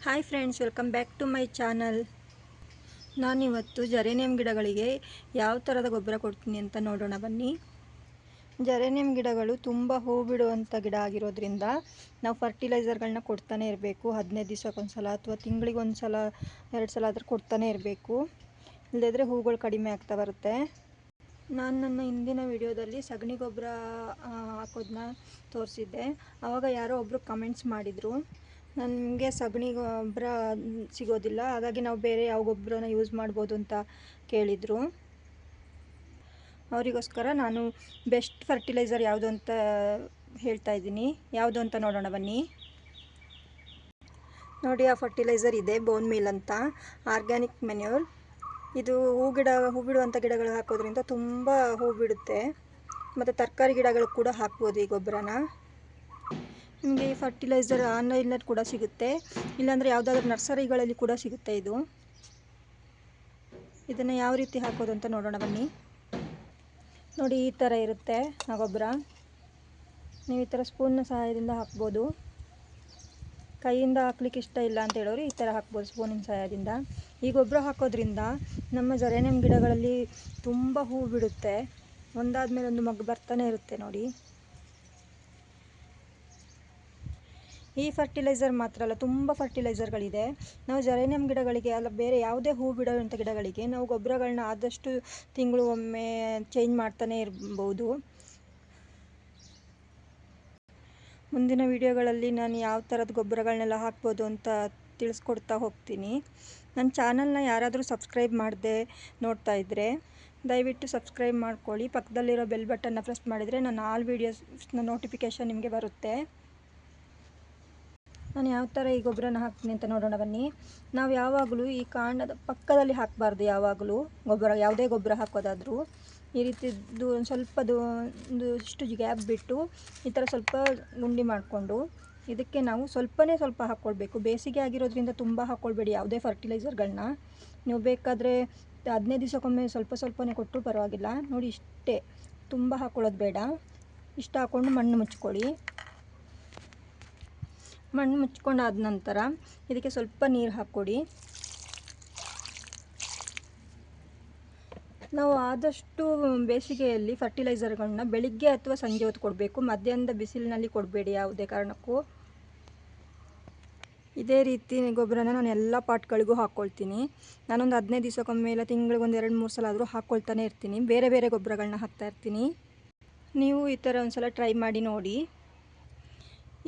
Hi friends, welcome back to my channel. ನಾನಿವತ್ತು geranium ಗಿಡಗಳಿಗೆ ಯಾವ ಥರದ ಗೊಬ್ಬರ ಕೊಡ್ತೀನಿ ಅಂತ ನೋಡೋಣ ಬನ್ನಿ. ಜರೇನಿಯಂ ಗಿಡಗಳು ತುಂಬ ಹೂ ಬಿಡುವಂಥ ಗಿಡ ಆಗಿರೋದ್ರಿಂದ ನಾವು ಫರ್ಟಿಲೈಸರ್ಗಳನ್ನ ಕೊಡ್ತಾನೆ ಇರಬೇಕು. ಹದಿನೈದು ದಿವ್ಸಕ್ಕೊಂದು ಸಲ ಅಥವಾ ತಿಂಗಳಿಗೊಂದು ಸಲ ಎರಡು ಸಲ ಆದರೂ ಕೊಡ್ತಾನೆ ಇರಬೇಕು. ಇಲ್ಲದಿದ್ದರೆ ಹೂಗಳು ಕಡಿಮೆ ಆಗ್ತಾ ಬರುತ್ತೆ. ನಾನು ನನ್ನ ಹಿಂದಿನ ವಿಡಿಯೋದಲ್ಲಿ ಸಗಣಿ ಗೊಬ್ಬರ ಹಾಕೋದನ್ನ ತೋರಿಸಿದ್ದೆ. ಆವಾಗ ಯಾರೋ ಒಬ್ಬರು ಕಮೆಂಟ್ಸ್ ಮಾಡಿದರು. ನನಗೆ ಸಗಣಿ ಗೊಬ್ಬರ ಸಿಗೋದಿಲ್ಲ. ಹಾಗಾಗಿ ನಾವು ಬೇರೆ ಯಾವ ಗೊಬ್ಬರನ ಯೂಸ್ ಮಾಡ್ಬೋದು ಅಂತ ಕೇಳಿದರು. ಅವರಿಗೋಸ್ಕರ ನಾನು ಬೆಸ್ಟ್ ಫರ್ಟಿಲೈಸರ್ ಯಾವುದು ಅಂತ ಹೇಳ್ತಾ ಇದ್ದೀನಿ. ಯಾವುದು ಅಂತ ನೋಡೋಣ ಬನ್ನಿ. ನೋಡಿ, ಆ ಫರ್ಟಿಲೈಸರ್ ಇದೆ ಬೋನ್ ಮೀಲ್ ಅಂತ. ಆರ್ಗ್ಯಾನಿಕ್ ಮೆನ್ಯೂರ್ ಇದು ಹೂ ಗಿಡ, ಹೂ ಬಿಡುವಂಥ ಗಿಡಗಳು ಹಾಕೋದ್ರಿಂದ ತುಂಬ ಹೂ ಬಿಡುತ್ತೆ. ಮತ್ತು ತರಕಾರಿ ಗಿಡಗಳು ಕೂಡ ಹಾಕ್ಬೋದು ಈ ಗೊಬ್ಬರನ. ನಿಮಗೆ ಫರ್ಟಿಲೈಸರ್ ಆನ್ಲೈನಲ್ಲಿ ಕೂಡ ಸಿಗುತ್ತೆ. ಇಲ್ಲಾಂದರೆ ಯಾವುದಾದ್ರೂ ನರ್ಸರಿಗಳಲ್ಲಿ ಕೂಡ ಸಿಗುತ್ತೆ ಇದು. ಇದನ್ನು ಯಾವ ರೀತಿ ಹಾಕೋದು ಅಂತ ನೋಡೋಣ ಬನ್ನಿ. ನೋಡಿ, ಈ ಥರ ಇರುತ್ತೆ ಆ ಗೊಬ್ಬರ. ನೀವು ಈ ಥರ ಸ್ಪೂನ್ನ ಸಹಾಯದಿಂದ ಹಾಕ್ಬೋದು. ಕೈಯಿಂದ ಹಾಕ್ಲಿಕ್ಕೆ ಇಷ್ಟ ಇಲ್ಲ ಅಂತ ಹೇಳೋರು ಈ ಥರ ಹಾಕ್ಬೋದು ಸ್ಪೂನಿನ ಸಹಾಯದಿಂದ. ಈ ಗೊಬ್ಬರ ಹಾಕೋದ್ರಿಂದ ನಮ್ಮ ಜರೇನಿಯಂ ಗಿಡಗಳಲ್ಲಿ ತುಂಬ ಹೂ ಬಿಡುತ್ತೆ. ಒಂದಾದ ಮೇಲೆ ಒಂದು ಮಗ್ಗು ಬರ್ತಾನೆ ಇರುತ್ತೆ ನೋಡಿ. ಈ ಫರ್ಟಿಲೈಸರ್ ಮಾತ್ರ ಅಲ್ಲ, ತುಂಬ ಫರ್ಟಿಲೈಸರ್ಗಳಿದೆ ನಾವು ಜರೇನಿಯಂ ಗಿಡಗಳಿಗೆ ಅಲ್ಲ, ಬೇರೆ ಯಾವುದೇ ಹೂ ಬಿಡುವಂಥ ಗಿಡಗಳಿಗೆ ನಾವು ಗೊಬ್ಬರಗಳನ್ನ ಆದಷ್ಟು ತಿಂಗಳು ಒಮ್ಮೆ ಚೇಂಜ್ ಮಾಡ್ತಾನೆ ಇರ್ಬೋದು. ಮುಂದಿನ ವಿಡಿಯೋಗಳಲ್ಲಿ ನಾನು ಯಾವ ಥರದ ಗೊಬ್ಬರಗಳನ್ನೆಲ್ಲ ಹಾಕ್ಬೋದು ಅಂತ ತಿಳಿಸ್ಕೊಡ್ತಾ ಹೋಗ್ತೀನಿ. ನನ್ನ ಚಾನಲ್ನ ಯಾರಾದರೂ ಸಬ್ಸ್ಕ್ರೈಬ್ ಮಾಡದೆ ನೋಡ್ತಾ ಇದ್ದರೆ ದಯವಿಟ್ಟು ಸಬ್ಸ್ಕ್ರೈಬ್ ಮಾಡ್ಕೊಳ್ಳಿ. ಪಕ್ಕದಲ್ಲಿರೋ ಬೆಲ್ ಬಟನ್ನ ಪ್ರೆಸ್ ಮಾಡಿದರೆ ನಾನು ಆಲ್ ವಿಡಿಯೋಸ್ನ ನೋಟಿಫಿಕೇಷನ್ ನಿಮಗೆ ಬರುತ್ತೆ. ನಾನು ಯಾವ ಥರ ಈ ಗೊಬ್ಬರನ ಹಾಕ್ತೀನಿ ಅಂತ ನೋಡೋಣ ಬನ್ನಿ. ನಾವು ಯಾವಾಗಲೂ ಈ ಕಾಂಡದ ಪಕ್ಕದಲ್ಲಿ ಹಾಕಬಾರ್ದು ಯಾವಾಗಲೂ ಗೊಬ್ಬರ, ಯಾವುದೇ ಗೊಬ್ಬರ ಹಾಕೋದಾದರೂ. ಈ ರೀತಿದ್ದು ಒಂದು ಸ್ವಲ್ಪದು ಒಂದು ಇಷ್ಟು ಗ್ಯಾಪ್ ಬಿಟ್ಟು ಈ ಥರ ಸ್ವಲ್ಪ ಗುಂಡಿ ಮಾಡಿಕೊಂಡು ಇದಕ್ಕೆ ನಾವು ಸ್ವಲ್ಪನೇ ಸ್ವಲ್ಪ ಹಾಕ್ಕೊಳ್ಬೇಕು. ಬೇಸಿಗೆ ಆಗಿರೋದ್ರಿಂದ ತುಂಬ ಹಾಕ್ಕೊಳ್ಬೇಡಿ ಯಾವುದೇ ಫರ್ಟಿಲೈಸರ್ಗಳನ್ನ. ನೀವು ಬೇಕಾದರೆ ಹದಿನೈದು ದಿವಸಕ್ಕೊಮ್ಮೆ ಸ್ವಲ್ಪ ಸ್ವಲ್ಪನೇ ಕೊಟ್ಟರು ಪರವಾಗಿಲ್ಲ. ನೋಡಿ ಇಷ್ಟೇ, ತುಂಬ ಹಾಕ್ಕೊಳ್ಳೋದು ಬೇಡ. ಇಷ್ಟು ಹಾಕ್ಕೊಂಡು ಮಣ್ಣು ಮುಚ್ಕೊಳ್ಳಿ. ಮಣ್ಣು ಮುಚ್ಕೊಂಡಾದ ನಂತರ ಇದಕ್ಕೆ ಸ್ವಲ್ಪ ನೀರು ಹಾಕ್ಕೊಡಿ. ನಾವು ಆದಷ್ಟು ಬೇಸಿಗೆಯಲ್ಲಿ ಫರ್ಟಿಲೈಸರ್ಗಳನ್ನ ಬೆಳಿಗ್ಗೆ ಅಥವಾ ಸಂಜೆ ಹೊತ್ತು ಕೊಡಬೇಕು. ಮಧ್ಯಾಹ್ನದ ಬಿಸಿಲಿನಲ್ಲಿ ಕೊಡಬೇಡಿ ಯಾವುದೇ ಕಾರಣಕ್ಕೂ. ಇದೇ ರೀತಿ ಗೊಬ್ಬರನ ನಾನು ಎಲ್ಲ ಪಾಟ್ಗಳಿಗೂ ಹಾಕ್ಕೊಳ್ತೀನಿ. ನಾನೊಂದು ಹದಿನೈದು ದಿವಸಕ್ಕೊಮ್ಮೆ ಇಲ್ಲ, ತಿಂಗಳಿಗೆ ಒಂದು ಎರಡು, ಮೂರು ಸಲ ಆದರೂ ಹಾಕ್ಕೊಳ್ತಾನೆ ಇರ್ತೀನಿ. ಬೇರೆ ಬೇರೆ ಗೊಬ್ಬರಗಳನ್ನ ಹಾಕ್ತಾ ಇರ್ತೀನಿ. ನೀವು ಈ ಥರ ಒಂದು ಸಲ ಟ್ರೈ ಮಾಡಿ ನೋಡಿ.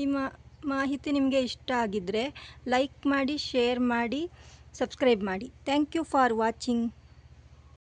ಈ ಮಾಹಿತಿ ನಿಮಗೆ ಇಷ್ಟ ಆಗಿದ್ದರೆ ಲೈಕ್ ಮಾಡಿ ಶೇರ್ ಮಾಡಿ ಸಬ್ಸ್ಕ್ರೈಬ್ ಮಾಡಿ. Thank you for watching